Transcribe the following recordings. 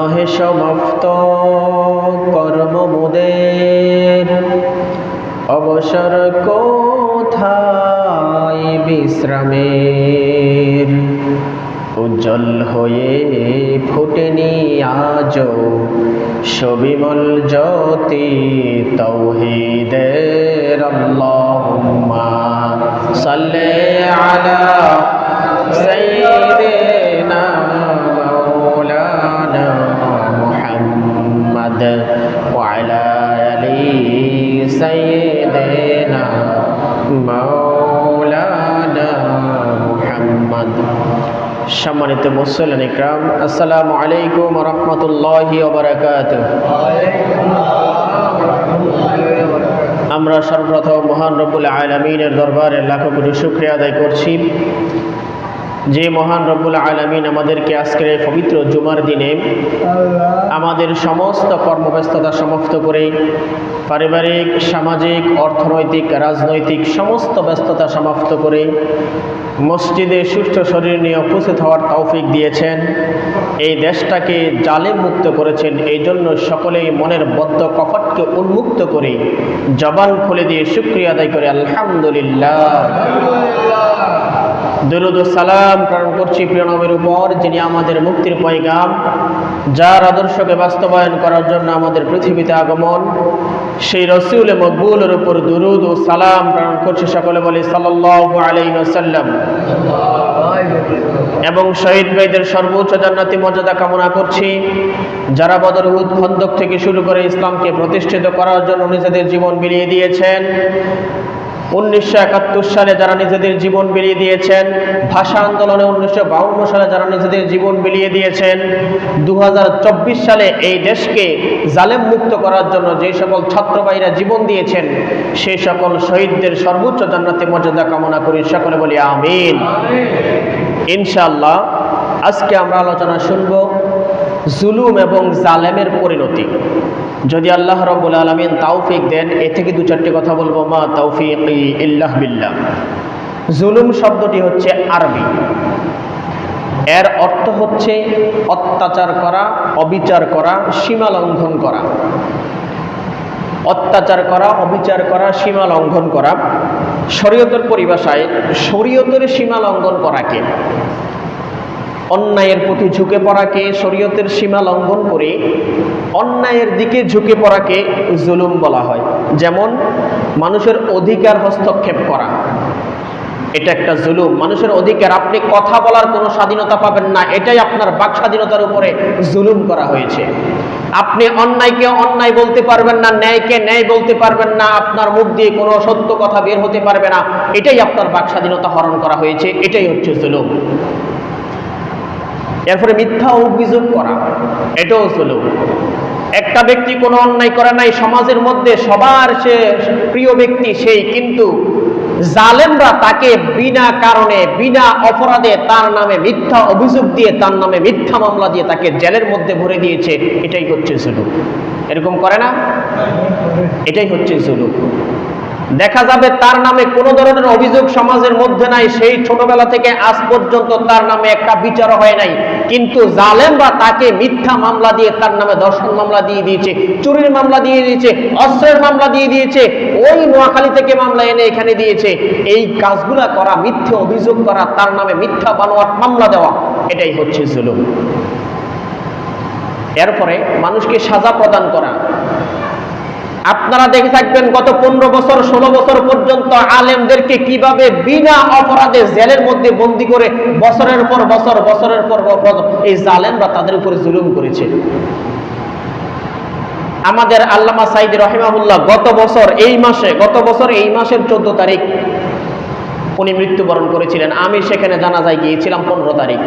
নহে সমাপ্ত কর্ম মোদের। অবসর কোথায় বিশ্রামের? উজ্জ্বল হয়ে ফুটেনি আজ সবিমল জ্যোতি তৌহিদের। আল্লাহুম্মা সাল্লি আলা সাইয়্যিদিনা সম্মানিত মুসলিন ইকরাম, আসসালামু আলাইকুম রহমতুল্লাহি ওবরাকাত আমরা সর্বপ্রথম মহান রব্বুল আলমিনের দরবারে লাখো কোটি শুক্রিয়া আদায় করছি। যে মহান রব্বুল আলমিন আমাদেরকে আজকের এই পবিত্র জুমার দিনে আমাদের সমস্ত কর্মব্যস্ততা সমাপ্ত করে পারিবারিক, সামাজিক, অর্থনৈতিক, রাজনৈতিক সমস্ত ব্যস্ততা সমাপ্ত করে মসজিদে সুস্থ শরীর নিয়ে উপস্থিত হওয়ার তৌফিক দিয়েছেন। এই দেশটাকে জালেম মুক্ত করেছেন। এই জন্য সকলেই মনের বদ্ধ কপটকে উন্মুক্ত করে জবান খুলে দিয়ে শুক্রিয়া আদায় করে আলহামদুলিল্লাহ। দরুদ সালাম প্রেরণ করছি প্রিয় নবীর উপর, যিনি আমাদের মুক্তির পয়গাম, যার আদর্শকে বাস্তবায়ন করার জন্য আমাদের পৃথিবীতে আগমন। সেই রসুল মকবুলের উপর দুরুদ ও সালাম প্রেরণ করছি সকলে বলি সাল্লাল্লাহু আলাইহি ওয়াসাল্লাম। এবং শহীদ ভাইদের সর্বোচ্চ জান্নাতি মর্যাদা কামনা করছি। যারা বদর খন্দক থেকে শুরু করে ইসলামকে প্রতিষ্ঠিত করার জন্য নিজেদের জীবন বিলিয়ে দিয়েছেন। উনিশশো একাত্তর সালে যারা নিজেদের জীবন বিলিয়ে দিয়েছেন ভাষা আন্দোলনে উনিশশো সালে যারা নিজেদের জীবন বিলিয়ে দিয়েছেন দু হাজার চব্বিশ সালে এই দেশকে জালেম মুক্ত করার জন্য যে সকল ছাত্রবাহীরা জীবন দিয়েছেন সেই সকল শহীদদের সর্বোচ্চ জান্নাতে মর্যাদা কামনা করি সকলে বলি আমিন। ইনশাআল্লাহ আজকে আমরা আলোচনা শুনব জুলুম এবং জালেমের পরিণতি। যদি আল্লাহ রব্বুল আলমিন তাওফিক দেন, এ থেকে দু চারটি কথা বলব। মা তৌফিক ইল্লাহ বিল্লাহ। জুলুম শব্দটি হচ্ছে আরবি। এর অর্থ হচ্ছে অত্যাচার করা, অবিচার করা, সীমা লঙ্ঘন করা। অত্যাচার করা, অবিচার করা, সীমা লঙ্ঘন করা। শরীয়তের পরিভাষায় শরীয়তের সীমা লঙ্ঘন করাকে অন্যায়ের প্রতি ঝুঁকে পড়াকে, শরীয়তের সীমা লঙ্ঘন করে অন্যায়ের দিকে ঝুঁকে পড়াকে জুলুম বলা হয়। যেমন, মানুষের অধিকার হস্তক্ষেপ করা। এটা একটা জুলুম। মানুষের অধিকার, আপনি কথা বলার কোনো স্বাধীনতা পাবেন না। এটাই আপনার বাক স্বাধীনতার উপরে জুলুম করা হয়েছে। আপনি অন্যায়কে অন্যায় বলতে পারবেন না, ন্যায়কে ন্যায় বলতে পারবেন না, আপনার মুখ দিয়ে কোনো সত্য কথা বের হতে পারবে না। এটাই আপনার বাক স্বাধীনতা হরণ করা হয়েছে। এটাই হচ্ছে জুলুম। এরপরে মিথ্যা অভিযোগ করা। এটাও ছিল একটা ব্যক্তি কোনো অন্যায় করে নাই, সমাজের মধ্যে সবার সে প্রিয় ব্যক্তি সেই, কিন্তু জালেমরা তাকে বিনা কারণে, বিনা অপরাধে তার নামে মিথ্যা অভিযোগ দিয়ে, তার নামে মিথ্যা মামলা দিয়ে তাকে জেলের মধ্যে ভরে দিয়েছে। এটাই হচ্ছে জুলুম। এরকম করে না? এটাই হচ্ছে জুলুম। দেখা যাবে তার নামে কোনো ধরনের অভিযোগ সমাজের মধ্যে নাই, সেই ছোটবেলা থেকে আজ পর্যন্ত তার নামে একটা বিচার হয় নাই। কিন্তু জালেমরা তাকে মিথ্যা মামলা দিয়ে তার নামে দর্শন মামলা দিয়ে দিয়েছে, চুরির মামলা দিয়ে দিয়েছে, অস্ত্রের মামলা দিয়ে দিয়েছে, ওই নোয়াখালী থেকে মামলা এনে এখানে দিয়েছে। এই কাজগুলা করা, মিথ্যে অভিযোগ করা, তার নামে মিথ্যা বানোয়াট মামলা দেওয়া, এটাই হচ্ছে জুলুম। এরপরে মানুষকে সাজা প্রদান করা আপনারা দেখে থাকবেন গত পনেরো বছর, ষোলো বছর পর্যন্ত আলেমদেরকে কীভাবে বিনা অপরাধে জেলের মধ্যে বন্দি করে বছরের পর বছর, বছরের পর এই জালেমরা তাদের উপরে জুলুম করেছে। আমাদের আল্লামা সাইদ রহিমাহুল্লাহ গত বছর, এই মাসে, গত বছর এই মাসের চোদ্দ তারিখ, উনি মৃত্যুবরণ করেছিলেন। আমি সেখানে জানাজায় গিয়েছিলাম পনেরো তারিখ।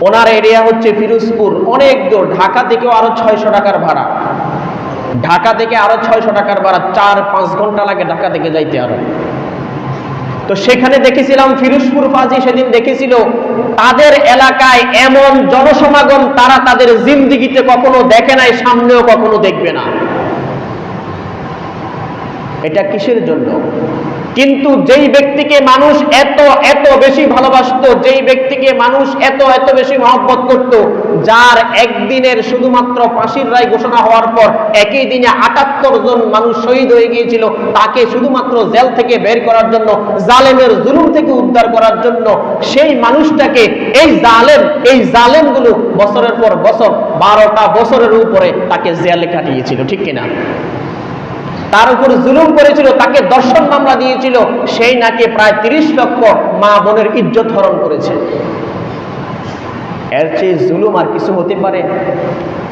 ওনার এরিয়া হচ্ছে ফিরোজপুর। অনেক দূর, ঢাকা থেকেও আরও ছয়শো টাকার ভাড়া। ঢাকা থেকে আরও ছয়শো টাকার ভাড়া, চার পাঁচ ঘণ্টা লাগে ঢাকা থেকে যাইতে আরও। তো সেখানে দেখেছিলাম ফিরোজপুর ফাজি সেদিন দেখেছিল, তাদের এলাকায় এমন জনসমাগম তারা তাদের জিন্দিগিতে কখনো দেখে নাই, সামনেও কখনো দেখবে না। এটা কিসের জন্য? কিন্তু যেই ব্যক্তিকে মানুষ এত এত বেশি ভালোবাসতো, যেই ব্যক্তিকে মানুষ এত এত বেশি মহব্বত করত, যার একদিনের শুধুমাত্র ফাঁসির রায় ঘোষণা হওয়ার পর একই দিনে আটাত্তর জন মানুষ শহীদ হয়ে গিয়েছিল, তাকে শুধুমাত্র জেল থেকে বের করার জন্য, জালেমের জুলুম থেকে উদ্ধার করার জন্য, সেই মানুষটাকে এই জালেম, এই জালেমগুলো বছরের পর বছর, বারোটা বছরের উপরে তাকে জেলে কাটিয়েছিল, ঠিক কিনা? তার উপর জুলুম করেছিল, তাকে দর্শন মামলা দিয়েছিল, সেই নাকি প্রায় তিরিশ লক্ষ মা বোনের ইজ্জত হরণ করেছে। এর চেয়ে জুলুম আর কিছু হতে পারে?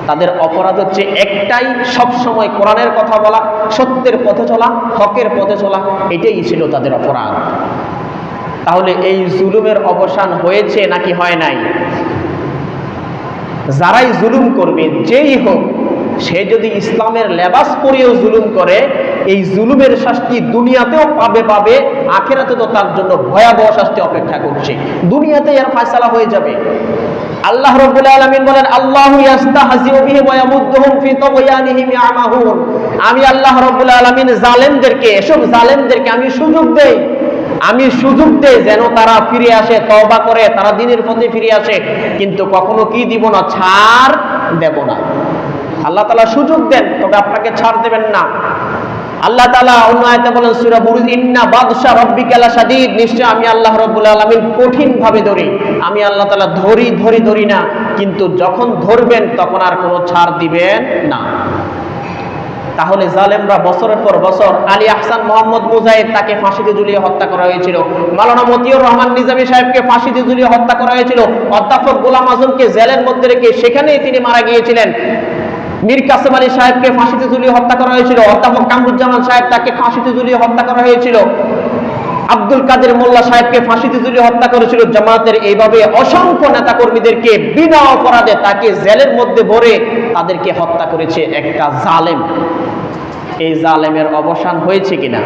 তাদের অপরাধ হচ্ছে একটাই সব সময় কোরআনের কথা বলা, সত্যের পথে চলা, হকের পথে চলা, এটাই ছিল তাদের অপরাধ। তাহলে এই জুলুমের অবসান হয়েছে নাকি হয় নাই? যারাই জুলুম করবে, যেই হোক সে যদি ইসলামের লেবাস পরেও জুলুম করে, এই জুলুমের শাস্তি দুনিয়াতেও পাবে পাবে, আখেরাতে তো তার জন্য ভয়াবহ শাস্তি অপেক্ষা করছে। দুনিয়াতে এর ফয়সালা হয়ে যাবে। আল্লাহ রাব্বুল আলামিন বলেন, আল্লাহু ইয়াস্তাহজিউ বিহিম ওয়া ইয়ামুদ্দুহুম ফি তুগয়ানিহিম ইয়ামাহুন আমি আল্লাহ রাব্বুল আলামিন জালেমদেরকে, এসব জালেমদেরকে আমি সুযোগ দেই। আমি সুযোগ দেই যেন তারা ফিরে আসে, তওবা করে, তারা দিনের পথে ফিরে আসে। কিন্তু কখনো কি দিব না, ছাড় দেব না। আল্লাহ তাআলা সুযোগ দেন, তবে আপনাকে ছাড় দেবেন না। আল্লাহ তাআলা অন্য আয়াতে বলেন, সূরা বুরুজ, ইন্না বাদশা রাব্বিকা লাশাদীদ। নিশ্চয় আমি আল্লাহ রাব্বুল আলামিন কঠিন ভাবে ধরি। আমি আল্লাহ তাআলা ধরি ধরি ধরি না। কিন্তু যখন ধরবেন, তখন আর কোনো ছাড় দিবেন না। তাহলে জালেমরা বছরের পর বছর আলী আহসান মোহাম্মদ মুজাহিদ তাকে ফাঁসিতে ঝুলিয়ে হত্যা করা হয়েছিল। মালানা মতিউর রহমান নিজামী সাহেবকে ফাঁসিতে ঝুলিয়ে হত্যা করা হয়েছিল। অধ্যাপক গোলাম আজমকে জেলের মধ্যে রেখে সেখানেই তিনি মারা গিয়েছিলেন। মীর কাসেম আলী সাহেবকে ফাঁসিতে ঝুলিয়ে হত্যা করা হয়েছিল। অধ্যাপক কামরুজ্জামান সাহেব তাকে ফাঁসিতে ঝুলিয়ে হত্যা করা হয়েছিল। আব্দুল কাদের মোল্লা সাহেবকে ফাঁসিতে ঝুলিয়ে হত্যা করেছিল জামাতের এইভাবে অসংখ্য নেতা কর্মীদেরকে বিনা অপরাধে তাকে জেলের মধ্যে ভরে তাদেরকে হত্যা করেছে একটা জালেম। এই জালেমের অবসান হয়েছে কিনা?